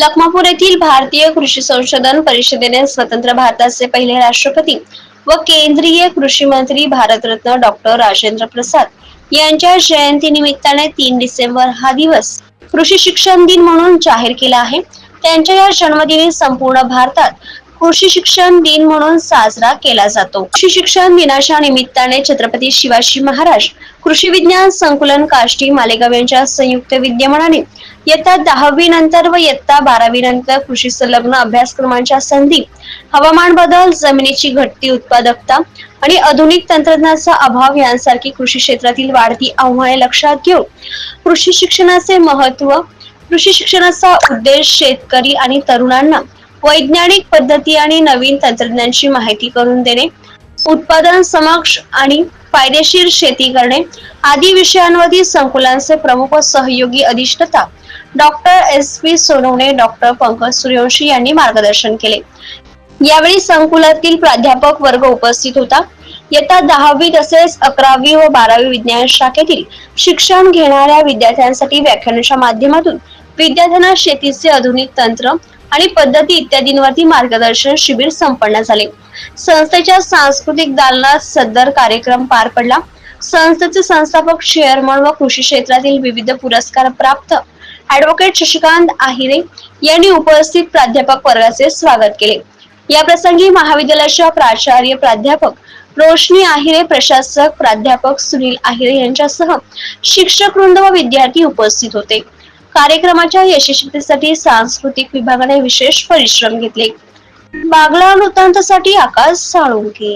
लखमापूर येथील भारतीय कृषी संशोधन परिषदेने स्वतंत्र भारताचे पहिले राष्ट्रपती व केंद्रीय कृषी मंत्री भारतरत्न डॉक्टर राजेंद्र प्रसाद यांच्या जयंती निमित्ताने तीन डिसेंबर हा दिवस कृषी शिक्षण दिन म्हणून जाहीर केला आहे. त्यांच्या या जन्मदिनी संपूर्ण भारतात कृषी शिक्षण दिन म्हणून साजरा केला जातो. कृषी शिक्षण दिनाच्या निमित्ताने छत्रपती शिवाजी महाराज कृषी विज्ञान संकुलन काष्टी मालेगाव यांच्या संयुक्त विद्यमानाने इयत्ता दहावी नंतर व इयत्ता बारावी नंतर कृषी संलग्न अभ्यासक्रमांच्या संधी हवामान बदल जमिनीची घटती उत्पादकता आणि आधुनिक तंत्रज्ञानाचा अभाव यांसारखी कृषी क्षेत्रातील वाढती आव्हाने लक्षात घेऊन कृषी शिक्षणाचे महत्त्व कृषी शिक्षणाचा उद्देश शेतकरी आणि तरुणांना वैज्ञानिक पद्धती आणि नवीन तंत्रज्ञानची माहिती करून देणे उत्पादन समक्ष आणि फायदेशीर शेती करणे आदी विषयांवरील संकुलांचे प्रमुख सहयोगी अधिष्ठता doctor S P Sonawane doctor Pankaj Suryavanshi यांनी मार्गदर्शन केले. यावेळी संकुलातील प्राध्यापक वर्ग उपस्थित होता. इयत्ता दहावी तसेच अकरावी व बारावी विज्ञान शाखेतील शिक्षण घेणाऱ्या विद्यार्थ्यांसाठी व्याख्यानाच्या माध्यमातून विद्यार्थ्यांना शेतीचे आधुनिक तंत्र आणि पद्धती इत्यादींवरती मार्गदर्शन शिबिर संपन्न झाले. संस्थेच्या सांस्कृतिक दालनात सदर कार्यक्रम पार पडला. संस्थेचे संस्थापक चेअरमन व कृषी क्षेत्रातील विविध पुरस्कार प्राप्त. ऍडव्होकेट शशिकांत आहिरे यांनी उपस्थित प्राध्यापक वर्गाचे स्वागत केले. या प्रसंगी महाविद्यालयाच्या प्राचार्य प्राध्यापक रोशनी आहिरे प्रशासक प्राध्यापक सुनील आहिरे यांच्यासह शिक्षक वृंद व विद्यार्थी उपस्थित होते. कार्यक्रमाच्या यशस्वीतेसाठी सांस्कृतिक विभागाने विशेष परिश्रम घेतले. बागला वृत्तांतासाठी आकाश साळुंके